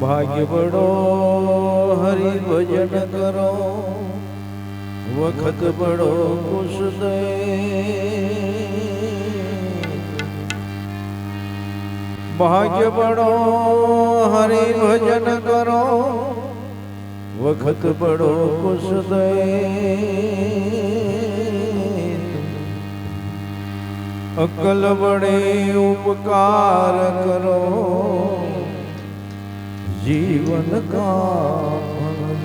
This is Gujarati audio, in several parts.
ભાગ્ય બડો હરિ ભજન કરો. વખત બડો ખુશ દે ભાગ્ય બડો હરિ ભજન કરો. વખત બડો ખુશ દે અકલ બડે ઉપકાર કરો. કા ફલ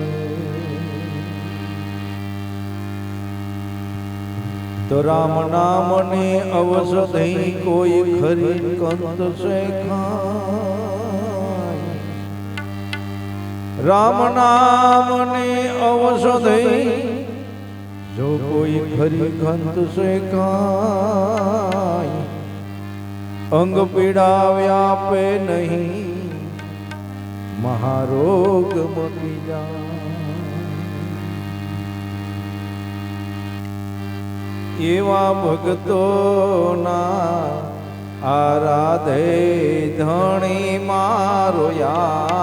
તો રામ નામ ને અવસધઈ કોઈ ખરી કંત સે ખાય રામ નામ ને અવસધઈ જો કોઈ ખરી કંત સે ખાય અંગ પીડા વ્યાપે નહીં મહારોગ મટી જા એવા ભક્તોના આરાધે ધણી મારો આવતા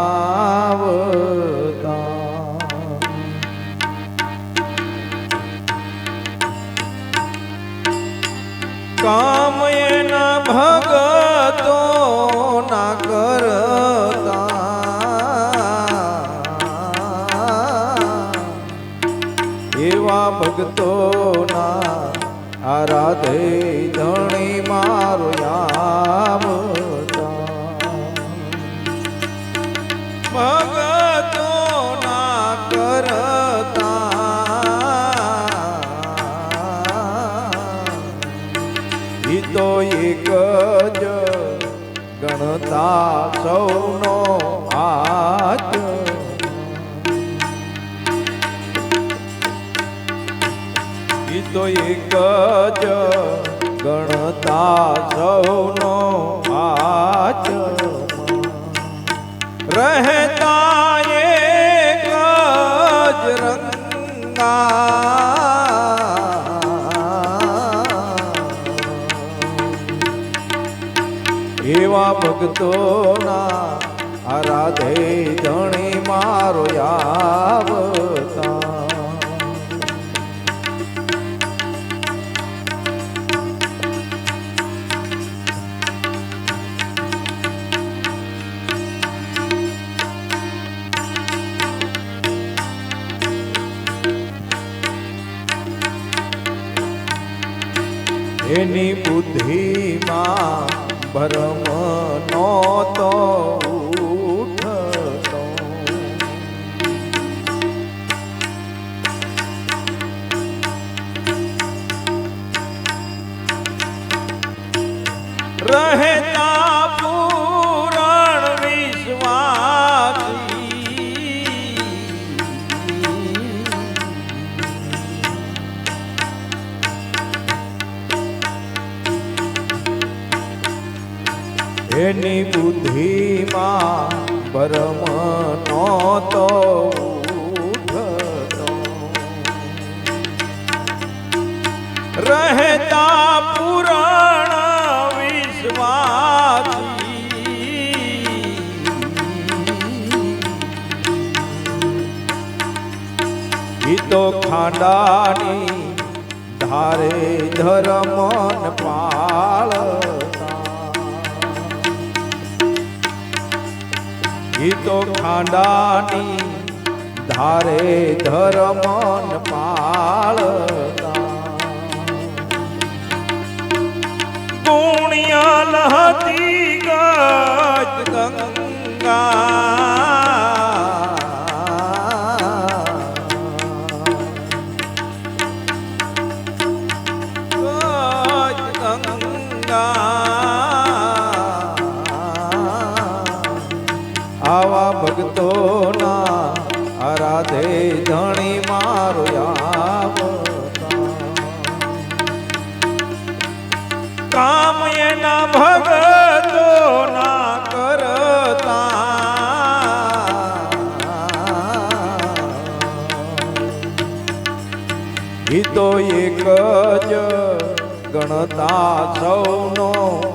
કામ એના ભગતો ભક્તોના આરાધે ધણી મારો યામ ભગતોના કરતા તો એક ગણતા સૌનો હાથ ઈ તો એક જ ગણતા સૌનો આચ રહેતા એક જ રંગા. એવા ભક્તોના આરાધે ધણી મારો આવતા એની બુદ્ધિમાં ભરમ નહોતો ઉઠતો. રહેતા એની બુદ્ધિમાં પરમ નહોતો રહેતા પુરાણ વિશ્વાસી. ઈ તો ખાંડાની ધારે ધર્મન પાળતા ઈ તો ખાંડાની ધારે ધર્મન પાળતા. પુણ્યલ લહતી ગજ તો એક જ ગણતા સૌનો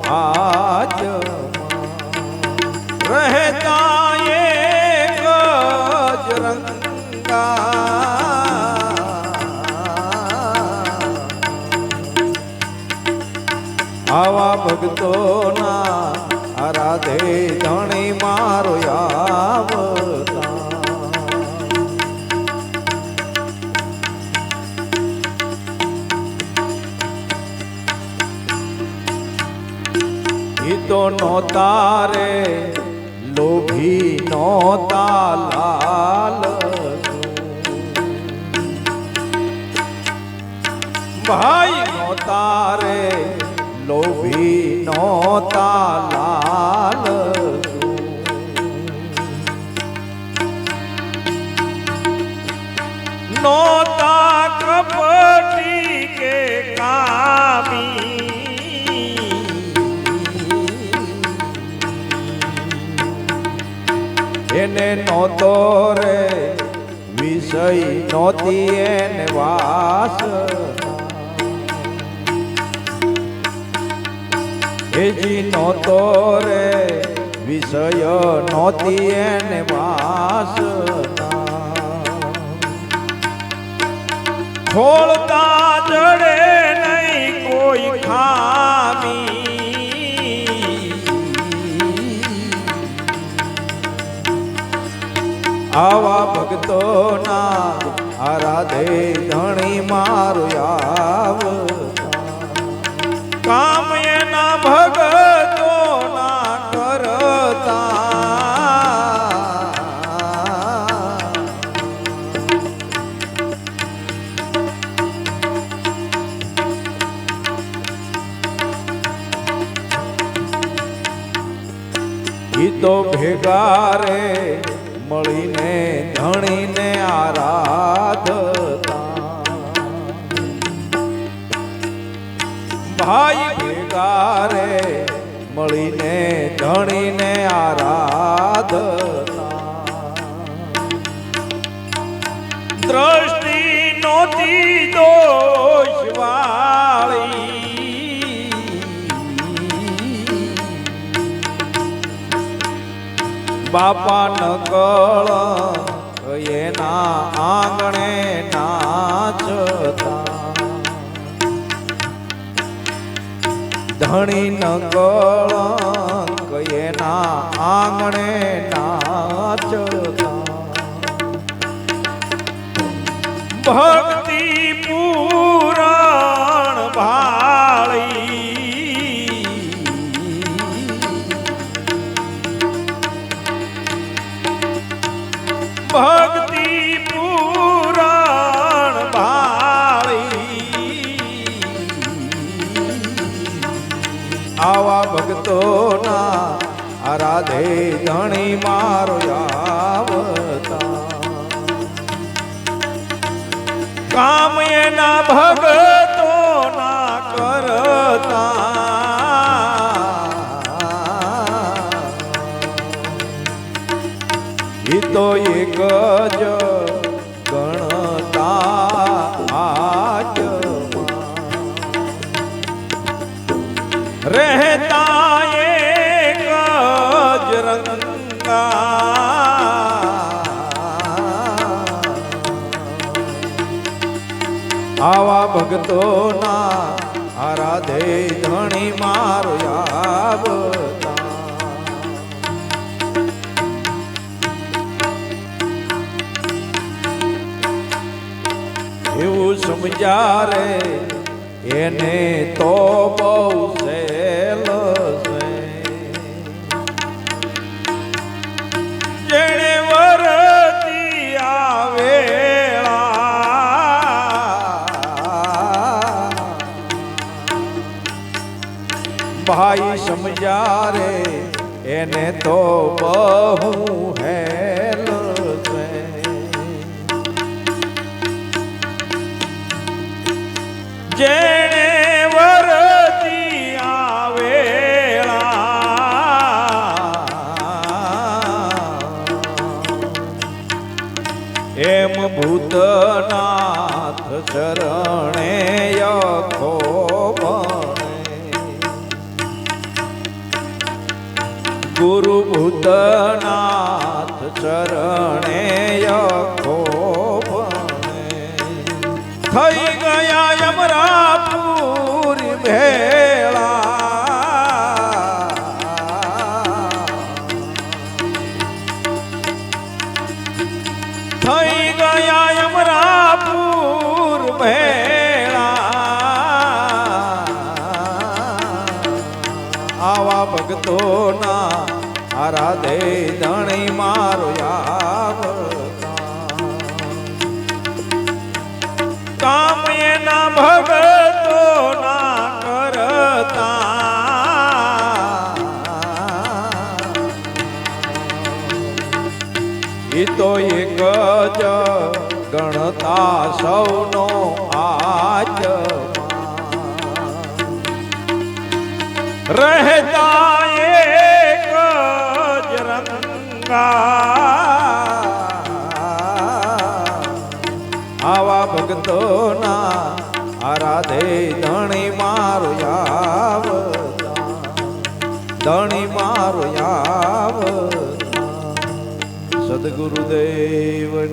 ભક્તોના આ રાધે ધણી મારો આવતા તો નોતા રે લોભી નોતા લાલ. ભાઈ નોતા લાલ. નોતા કપટી કે કામી. એને નહોતો રે વિષય નહોતી એને વાસ. એજી નહોતો રે, વિષય નહોતી એને વાસ ખોલતા જડે નહીં કોઈ ખામી. આવા ભક્તોના આરાધે ધણી મારું આવતા ભેગા મળીને ધણીને આરાધતા. ભાઈ ભેગારે મળીને ધણીને આરાધતા. દ્રષ્ટિ નોતી દોષ બાપા નકળ કળ એના આંગણે નાચતા. ધણી નકળ એના આંગણે નાચતા. ભક્તિ આવા ભક્તોના આરાધે ધણી મારો આવતા કામ એના ભગતોના કરતા. ઈ તો એક જ રહેતા એક જ રંગા આવા ભક્તોના આરાધે ધણી મારો આવતા એવું સમજારે એને તો બહુ સહેલ છે. જેણે વરતી આવે ભાઈ સમજારે એને તો गुरु भूतनाथ चरण यो थी गया यमरा पूरी भेड़ा थी गया यमरा पूर भेड़ રહેતા એક જ રંગા આવા ભક્તોના આરાધે ધણી મારો યાવ ધણી મારો યાવ સદગુરુદેવ